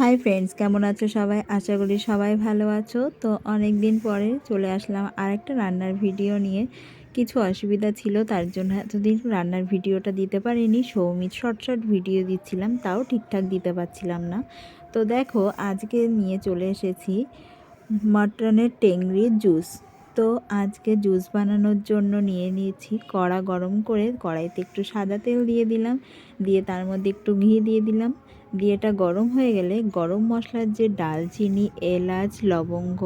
Hi friends কেমন আছো সবাই? আশা করি সবাই ভালো আছো। তো অনেক দিন পরে চলে আসলাম আরেকটা রান্নার ভিডিও নিয়ে। কিছু অসুবিধা ছিল, তার জন্য এতদিন রান্নার ভিডিওটা দিতে পারিনি। সৌমিত শর্ট শর্ট ভিডিও দিচ্ছিলাম, তাও ঠিকঠাক দিতে পারছিলাম না। তো দেখো, আজকে নিয়ে চলে এসেছি মাটনের টেংরির জুস তো আজকে জুস বানানোর জন্য নিয়ে নিয়েছি কড়া গরম করে। কড়াইতে একটু সাদা তেল দিয়ে দিলাম, দিয়ে তার মধ্যে একটু ঘি দিয়ে দিলাম। দিয়ে এটা গরম হয়ে গেলে গরম মশলার যে ডালচিনি, এলাচ, লবঙ্গ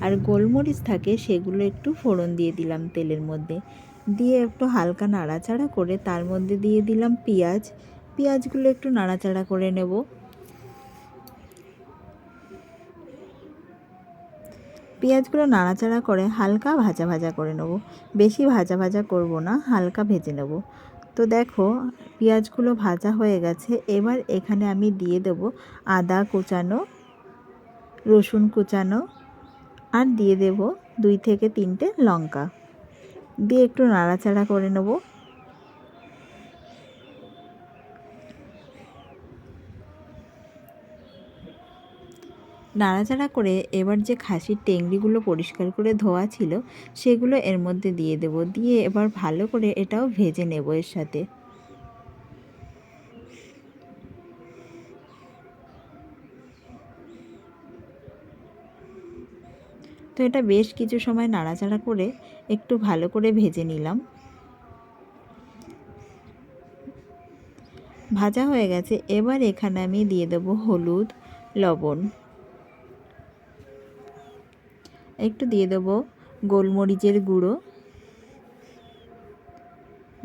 আর গোলমরিচ থাকে সেগুলো একটু ফোড়ন দিয়ে দিলাম তেলের মধ্যে। দিয়ে একটু হালকা নাড়াচাড়া করে তার মধ্যে দিয়ে দিলাম পেঁয়াজ। পেঁয়াজগুলো একটু নাড়াচাড়া করে নেব। পেঁয়াজগুলো নাড়াচাড়া করে হালকা ভাজা ভাজা করে নেব। বেশি ভাজা ভাজা করব না, হালকা ভেজে নেব। তো দেখো, পেঁয়াজগুলো ভাজা হয়ে গেছে। এবার এখানে আমি দিয়ে দেব আদা কুচানো, রসুন কুচানো, আর দিয়ে দেব দুই থেকে তিনটে লঙ্কা। দিয়ে একটু নাড়াচাড়া করে নেব। নাড়াচাড়া করে এবার যে খাসির টেংরিগুলো পরিষ্কার করে ধোয়া ছিল, সেগুলো এর মধ্যে দিয়ে দেব। দিয়ে এবার ভালো করে এটাও ভেজে নেব এর সাথে। তো এটা বেশ কিছু সময় নাড়াচাড়া করে একটু ভালো করে ভেজে নিলাম। ভাজা হয়ে গেছে। এবার এখানে আমি দিয়ে দেবো হলুদ, লবণ। একটু দিয়ে দেবো গোলমরিচের গুঁড়ো।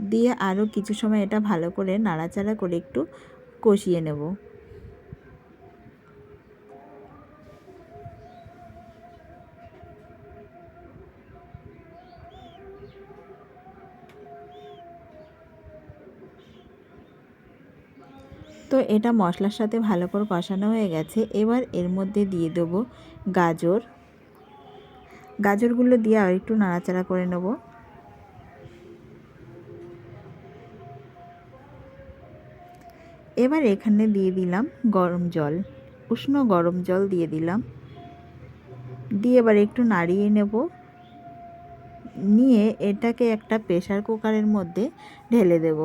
দিয়ে আরও কিছু সময় এটা ভালো করে নাড়াচাড়া করে একটু কষিয়ে নেব। তো এটা মশলার সাথে ভালো করে কষানো হয়ে গেছে। এবার এর মধ্যে দিয়ে দেবো গাজর। গাজরগুলো দিয়ে আর একটু নাড়াচাড়া করে নেব। এবার এখানে দিয়ে দিলাম গরম জল, উষ্ণ গরম জল দিয়ে দিলাম। দিয়ে এবার একটু নাড়িয়ে নেব। নিয়ে এটাকে একটা প্রেশার কুকারের মধ্যে ঢেলে দেব।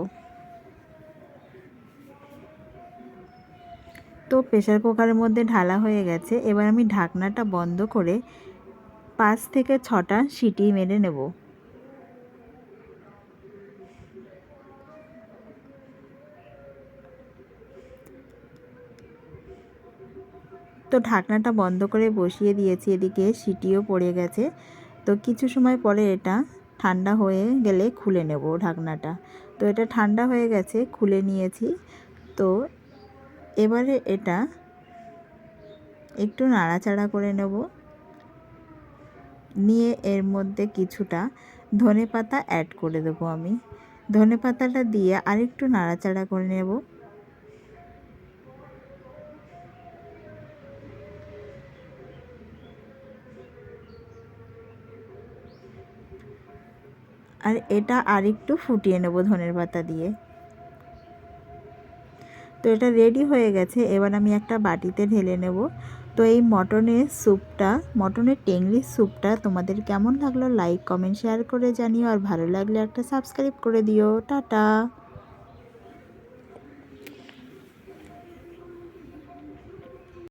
তো প্রেশার কুকারের মধ্যে ঢালা হয়ে গেছে, এবার আমি ঢাকনাটা বন্ধ করে পাঁচ থেকে ছটা সিটি মেরে নেব। তো ঢাকনাটা বন্ধ করে বসিয়ে দিয়েছি, এদিকে সিটিও পড়ে গেছে। তো কিছু সময় পরে এটা ঠান্ডা হয়ে গেলে খুলে নেব ঢাকনাটা। তো এটা ঠান্ডা হয়ে গেছে, খুলে নিয়েছি। তো এবারে এটা একটু নাড়াচাড়া করে নেব। নিয়ে এর মধ্যে কিছুটা ধনে পাতা অ্যাড করে দেবো আমি। ধনে পাতাটা দিয়ে আরেকটু নাড়াচাড়া করে নেব। আর এটা আরেকটু ফুটিয়ে নেব ধনের পাতা দিয়ে। তো এটা রেডি হয়ে গেছে। এবার আমি একটা বাটিতে ঢেলে নেব। তো এই মটনের স্যুপটা মটনের টেংলি স্যুপটা তোমাদের কেমন লাগল? লাইক কমেন্ট শেয়ার করে জানিও। আর ভালো লাগলে একটা সাবস্ক্রাইব করে দিও। টাটা!